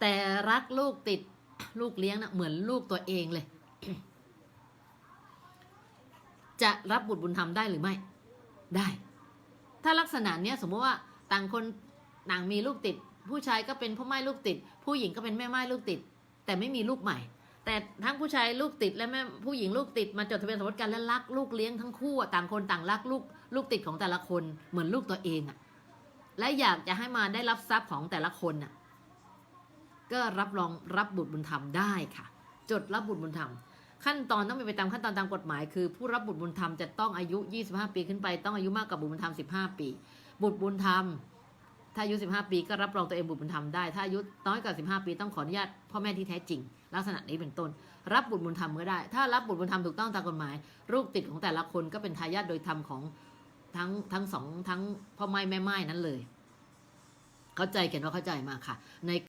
แต่รักลูกติดลูกเลี้ยงนะเหมือนลูกตัวเองเลย จะรับบุตรบุญธรรมได้หรือไม่ ได้ ถ้าลักษณะเนี้ยสมมติว่าต่างคนต่างมีลูกติด ผู้ชายก็เป็นพ่อไม้ลูกติด ผู้หญิงก็เป็นแม่ไม้ลูกติด แต่ไม่มีลูกใหม่ แต่ทั้งผู้ชายลูกติดและแม่ผู้หญิงลูกติดมาจดทะเบียนสมรสกันและรักลูกเลี้ยงทั้งคู่ต่างคนต่างรักลูกลูกติดของแต่ละคนเหมือนลูกตัวเองอะและอยากจะให้มาได้รับทรัพย์ของแต่ละคนน่ะ ก็รับรองรับบุตรบุญธรรมได้ค่ะ จดรับบุตรบุญธรรม ขั้นตอนต้องเป็นไปตามขั้นตอนตามกฎหมาย คือผู้รับบุตรบุญธรรมจะต้องอายุ 25 ปีขึ้นไป ต้องอายุมากกว่าบุตรบุญธรรม 15 ปี บุตรบุญธรรม ถ้าอายุ 15 ปีก็รับรองตัวเองบุตรบุญธรรมได้ ถ้าอายุน้อยกว่า 15 ปีต้องขออนุญาตพ่อแม่ที่แท้จริง ลักษณะนี้เป็นต้น รับบุตรบุญธรรมก็ได้ ถ้ารับบุตรบุญธรรมถูกต้องตามกฎหมาย ลูกติดของแต่ละคนก็เป็นทายาทโดยธรรมของทั้งทั้งสองทั้งพ่อไม้แม่ไม้นั้นเลย เข้าใจเขียนว่าเข้าใจมาค่ะใน